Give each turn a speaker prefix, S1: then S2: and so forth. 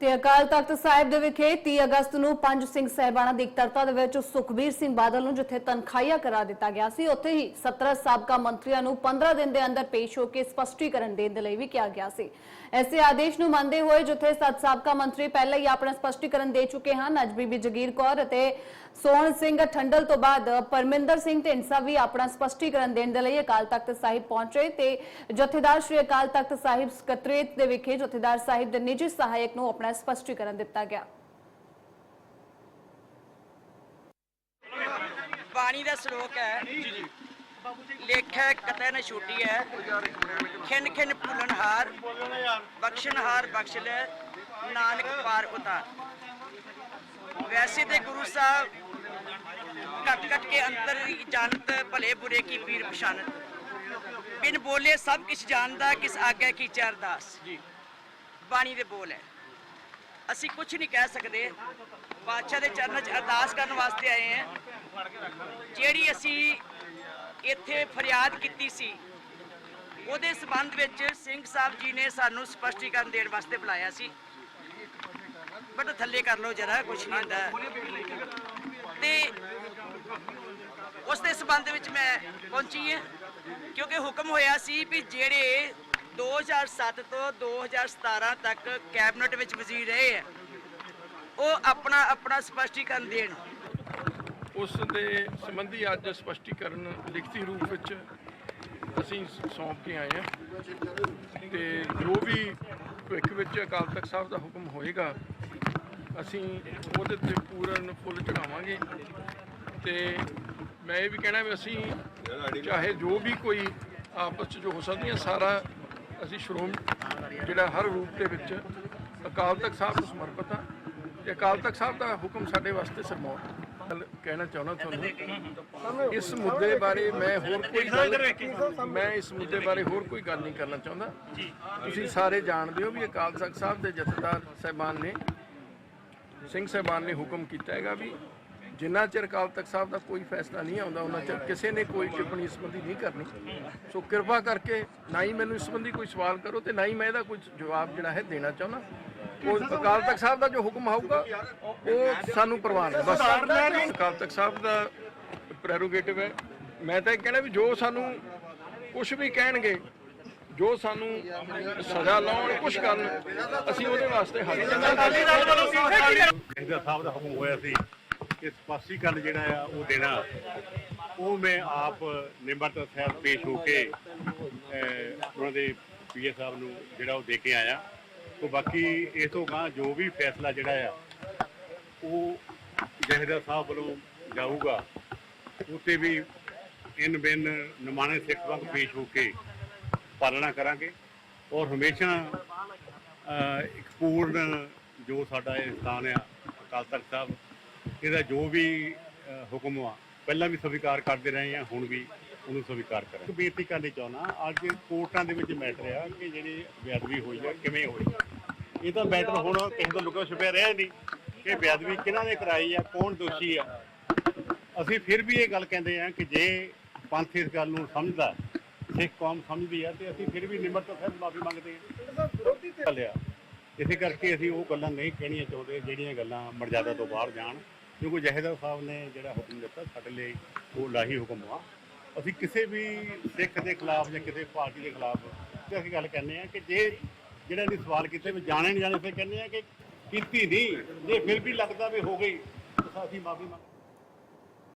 S1: ਤੇ ਅਕਾਲ ਤਖਤ ਸਾਹਿਬ ਦੇ ਵਿਖੇ 30 ਅਗਸਤ ਨੂੰ ਪੰਜ ਸਿੰਘ ਸਹਿਬਾਨਾਂ ਦੀ ਇਕੱਤਰਤਾ ਦੇ ਵਿੱਚ ਸੁਖਬੀਰ ਸਿੰਘ ਬਾਦਲ ਨੂੰ ਜਿੱਥੇ ਤਨਖਾਹੀਆ ਕਰਾ ਦਿੱਤਾ ਗਿਆ ਸੀ, ਉੱਥੇ ਹੀ 17 ਸਾਬਕਾ ਮੰਤਰੀਆਂ ਨੂੰ 15 ਦਿਨ ਦੇ ਅੰਦਰ ਪੇਸ਼ ਹੋ ਕੇ ਸਪਸ਼ਟੀਕਰਨ ਦੇਣ ਦੇ ਲਈ ਵੀ ਕਿਹਾ ਗਿਆ ਸੀ। ਐਸੇ ਆਦੇਸ਼ ਨੂੰ ਮੰਨਦੇ ਹੋਏ ਜਿੱਥੇ ਸੱਤ ਸਾਬਕਾ ਮੰਤਰੀ ਪਹਿਲਾਂ ਹੀ ਆਪਣਾ ਸਪਸ਼ਟੀਕਰਨ ਦੇ ਚੁੱਕੇ ਹਨ, ਅੱਜ ਬੀਬੀ ਜਗੀਰ ਕੌਰ ਅਤੇ ਸੋਹਣ ਸਿੰਘ ਠੰਡਲ ਤੋਂ ਬਾਅਦ ਪਰਮਿੰਦਰ ਸਿੰਘ ਢਿੰਡਸਾ ਵੀ ਆਪਣਾ ਸਪਸ਼ਟੀਕਰਨ ਦੇਣ ਦੇ ਲਈ ਅਕਾਲ ਤਖਤ ਸਾਹਿਬ ਪਹੁੰਚੇ ਤੇ ਜਥੇਦਾਰ ਸ਼੍ਰੀ ਅਕਾਲ ਤਖਤ ਸਾਹਿਬ ਸਕੱਤਰੇਤ ਦੇ ਵਿਖੇ ਜਥੇਦਾਰ ਸਾਹਿਬ ਦੇ ਨਿੱਜੀ ਸਹਾਇਕ ਨੂੰ ਆਪਣਾ ਸਪਸ਼ਟੀਕਰਨ ਦਿੱਤਾ ਗਿਆ।
S2: ਬਾਣੀ ਦਾ ਸ਼ਲੋਕ ਹੈ ਲੇਖੈ ਕਤੈ ਨ ਛੂਟੀ ਹੈ, ਖਿਨ ਖਿਨ ਭੁਲਨਹਾਰ ਬਖਸ਼ਨਹਾਰ ਬਖਸ਼ ਲੈ, ਨਾਨਕ ਪਾਰ ਉਤਾਰ। ਵੈਸੇ ਤੇ ਗੁਰੂ ਸਾਹਿਬ ਘਟ ਘਟ ਕੇ ਅੰਤਰ ਜਾਣਤ, ਭਲੇ ਬੁਰੇ ਕੀ ਪੀਰ ਪਛਾਨਤ ਬਿਨ ਬੋਲੇ ਸਭ ਕੁਝ ਜਾਣਦਾ, ਕਿਸ ਆਗਿਆ ਕੀ ਚਰਦਾਸ। ਬਾਣੀ ਦੇ ਬੋਲ ਹੈ। ਅਸੀਂ ਕੁਝ ਨਹੀਂ ਕਹਿ ਸਕਦੇ। ਬਾਦਸ਼ਾਹ ਦੇ ਚਰਨਾਂ 'ਚ ਅਰਦਾਸ ਕਰਨ ਵਾਸਤੇ ਆਏ ਹਾਂ। ਜਿਹੜੀ ਅਸੀਂ ਇੱਥੇ ਫਰਿਆਦ ਕੀਤੀ ਸੀ, ਉਹਦੇ ਸਬੰਧ ਵਿੱਚ ਸਿੰਘ ਸਾਹਿਬ ਜੀ ਨੇ ਸਾਨੂੰ ਸਪਸ਼ਟੀਕਰਨ ਦੇਣ ਵਾਸਤੇ ਬੁਲਾਇਆ ਸੀ। ਬਟ ਥੱਲੇ ਕਰ ਲਓ ਜਰਾ ਕੁਝ ਨਹੀਂ ਹੁੰਦਾ। ਤੇ ਉਸ ਦੇ ਸਬੰਧ ਵਿੱਚ ਮੈਂ ਪਹੁੰਚੀ ਹਾਂ, ਕਿਉਂਕਿ ਹੁਕਮ ਹੋਇਆ ਸੀ ਵੀ ਜਿਹੜੇ 2007 ਤੋਂ 2017 ਤੱਕ ਕੈਬਨਿਟ ਵਿੱਚ ਵਜ਼ੀਰ ਰਹੇ ਹੈ। ਉਹ ਆਪਣਾ ਆਪਣਾ ਸਪਸ਼ਟੀਕਰਨ ਦੇਣ।
S3: ਉਸ ਦੇ ਸੰਬੰਧੀ ਅੱਜ ਸਪਸ਼ਟੀਕਰਨ ਲਿਖਤੀ ਰੂਪ ਵਿੱਚ ਅਸੀਂ ਸੌਂਪ ਕੇ ਆਏ ਹਾਂ। ਤੇ ਜੋ ਵੀ ਭਵਿੱਖ ਵਿੱਚ ਅਕਾਲ ਤਖਤ ਸਾਹਿਬ ਦਾ ਹੁਕਮ ਹੋਏਗਾ, ਅਸੀਂ ਉਹਦੇ ਤੇ ਪੂਰਨ ਫੁੱਲ ਚੜਾਵਾਂਗੇ ਤੇ ਮੈਂ ਇਹ ਵੀ ਕਹਿਣਾ ਵੀ ਅਸੀਂ ਚਾਹੇ ਜੋ ਵੀ ਕੋਈ ਆਪਸ 'ਚ ਜੋ ਹੋ ਸਕਦੀਆਂ ਸਾਰਾ ਅਸੀਂ ਸ਼੍ਰੋਮ ਜਿਹੜਾ ਹਰ ਰੂਪ ਦੇ ਵਿੱਚ ਅਕਾਲ ਤਖਤ ਸਾਹਿਬ ਨੂੰ ਸਮਰਪਿਤ ਹਾਂ ਤੇ ਅਕਾਲ ਤਖਤ ਸਾਹਿਬ ਦਾ ਹੁਕਮ ਸਾਡੇ ਵਾਸਤੇ ਸਰਮੌਰ ਕਹਿਣਾ ਚਾਹੁੰਦਾ ਤੁਹਾਨੂੰ ਇਸ ਮੁੱਦੇ ਬਾਰੇ ਮੈਂ ਹੋਰ ਕੋਈ ਗੱਲ ਮੈਂ ਇਸ ਮੁੱਦੇ ਬਾਰੇ ਹੋਰ ਕੋਈ ਗੱਲ ਨਹੀਂ ਕਰਨਾ ਚਾਹੁੰਦਾ। ਤੁਸੀਂ ਸਾਰੇ ਜਾਣਦੇ ਹੋ ਵੀ ਅਕਾਲ ਤਖਤ ਸਾਹਿਬ ਦੇ ਜਥੇਦਾਰ ਸਹਿਬਾਨ ਨੇ ਸਿੰਘ ਸਾਹਿਬਾਨ ਨੇ ਹੁਕਮ ਕੀਤਾ ਹੈਗਾ ਵੀ ਜਿੰਨਾ ਚਿਰ ਅਕਾਲ ਤਖਤ ਸਾਹਿਬ ਦਾ ਕੋਈ ਫੈਸਲਾ ਨਹੀਂ ਆਉਂਦਾ ਉਹਨਾਂ ਚਿਰ ਕਿਸੇ ਨੇ ਕੋਈ ਟਿੱਪਣੀ ਇਸ ਸੰਬੰਧੀ ਨਹੀਂ ਕਰਨੀ। ਸੋ ਕਿਰਪਾ ਕਰਕੇ ਨਾ ਹੀ ਮੈਨੂੰ ਇਸ ਸੰਬੰਧੀ ਕੋਈ ਸਵਾਲ ਕਰੋ ਤੇ ਨਾ ਹੀ ਮੈਂ ਇਹਦਾ ਕੋਈ ਜਵਾਬ ਜਿਹੜਾ ਹੈ ਦੇਣਾ ਚਾਹੁੰਦਾ। ਉਹ ਅਕਾਲ ਤਖਤ ਸਾਹਿਬ ਦਾ ਜੋ ਹੁਕਮ ਆਊਗਾ ਉਹ ਸਾਨੂੰ ਪ੍ਰਵਾਨ ਹੈ। ਬਸ। ਅਕਾਲ ਤਖਤ ਸਾਹਿਬ ਦਾ ਪ੍ਰੈਰੋਗੇਟਿਵ ਹੈ। ਮੈਂ ਤਾਂ ਇਹ ਕਹਿਣਾ ਵੀ ਜੋ ਸਾਨੂੰ ਕੁਝ ਵੀ ਕਹਿਣਗੇ ਜੋ ਸਾਨੂੰ ਸਜ਼ਾ ਲਾਉਣ ਕੁਝ ਕਰਨ ਅਸੀਂ ਉਹਦੇ ਵਾਸਤੇ ਹਾਜ਼ਰ ਹਾਂ
S4: ਸਾਹਿਬ ਦਾ ਹੁਕਮ ਹੋਇਆ ਸੀ। ਕਿ ਸਪਸ਼ਟੀਕਰਨ ਜਿਹੜਾ ਆ ਉਹ ਦੇਣਾ, ਉਹ ਮੈਂ ਆਪ ਨਿਮਰਤਾ ਸਾਹਿਬ ਪੇਸ਼ ਹੋ ਕੇ ਉਹਨਾਂ ਦੇ ਪੀਏ ਸਾਹਿਬ ਨੂੰ ਜਿਹੜਾ ਉਹ ਦੇ ਕੇ ਆਇਆ। ਤੋਂ ਬਾਕੀ ਇਸ ਤੋਂ ਗਾਂ ਜੋ ਵੀ ਫੈਸਲਾ ਜਿਹੜਾ ਆ, ਉਹ ਜਥੇਦਾਰ ਸਾਹਿਬ ਵੱਲੋਂ ਜਾਊਗਾ। ਉਤੇ ਵੀ ਇਨ ਬਿਨ ਨਮਾਣੇ ਸਿੱਖ ਵਾਂਗ ਪੇਸ਼ ਹੋ ਕੇ ਪਾਲਣਾ ਕਰਾਂਗੇ। ਔਰ ਹਮੇਸ਼ਾ ਇੱਕ ਪੂਰਨ ਜੋ ਸਾਡਾ ਇਹ ਸਥਾਨ ਆ, ਅਕਾਲ ਤਖਤ ਸਾਹਿਬ ਇਹਦਾ ਜੋ ਵੀ ਹੁਕਮ ਆ, ਪਹਿਲਾਂ ਵੀ ਸਵੀਕਾਰ ਕਰਦੇ ਰਹੇ ਆ, ਹੁਣ ਵੀ ਉਹਨੂੰ ਸਵੀਕਾਰ ਕਰਾਂਗੇ। ਬੇਨਤੀ ਕਰਨੀ ਚਾਹੁੰਦਾ, ਅੱਜ ਕੋਰਟਾਂ ਦੇ ਵਿੱਚ ਮੈਟਰ ਆ ਕਿ ਜਿਹੜੀ ਬੇਅਦਬੀ ਹੋਈ ਆ, ਕਿਵੇਂ ਹੋਈ? ਇਹ ਤਾਂ ਮੈਟਰ ਹੁਣ ਕਿਸੇ ਤੋਂ ਲੁਕਾ ਛੁਪਿਆ ਰਿਹਾ ਨਹੀਂ ਕਿ ਬੇਅਦਬੀ ਕਿਹਨਾਂ ਨੇ ਕਰਾਈ ਆ, ਕੌਣ ਦੋਸ਼ੀ ਆ। ਅਸੀਂ ਫਿਰ ਵੀ ਇਹ ਗੱਲ ਕਹਿੰਦੇ ਆ ਕਿ ਜੇ ਪੰਥ ਇਸ ਗੱਲ ਨੂੰ ਸਮਝਦਾ, ਸਿੱਖ ਕੌਮ ਸਮਝਦੀ ਆ, ਤੇ ਅਸੀਂ ਫਿਰ ਵੀ ਨਿਮਰ ਤੋਂ ਫਿਰ ਮਾਫੀ ਮੰਗਦੇ ਹਾਂ ਗੱਲ ਆ ਇਸੇ ਕਰਕੇ ਅਸੀਂ ਉਹ ਗੱਲਾਂ ਨਹੀਂ ਕਹਿਣੀਆਂ ਚਾਹੁੰਦੇ, ਜਿਹੜੀਆਂ ਗੱਲਾਂ ਮਰਜ਼ਾਦਾ ਤੋਂ ਬਾਹਰ ਜਾਣ। ਕਿਉਂਕਿ ਜਹੇਦਾਰ ਸਾਹਿਬ ਨੇ ਜਿਹੜਾ ਹੁਕਮ ਦਿੱਤਾ ਸਾਡੇ ਲਈ, ਉਹ ਲਾਹੀ ਹੁਕਮ ਆ ਅਸੀਂ ਕਿਸੇ ਵੀ ਸਿੱਖ ਦੇ ਖਿਲਾਫ ਜਾਂ ਕਿਸੇ ਪਾਰਟੀ ਦੇ ਖਿਲਾਫ ਤੇ ਅਸੀਂ ਗੱਲ ਕਹਿੰਦੇ ਆ ਕਿ ਜੇ ਜਿਹੜਾ ਨੇ ਸਵਾਲ ਕੀਤੇ ਵੀ ਜਾਣੇ ਨਹੀਂ ਜਾਣੇ, ਫਿਰ ਕਹਿੰਦੇ ਆ ਕਿ ਕੀਤੀ ਨਹੀਂ ਜੇ ਫਿਰ ਵੀ ਲੱਗਦਾ ਵੀ ਹੋ ਗਈ, ਤਾਂ ਅਸੀਂ ਮਾਫੀ ਮੰਗ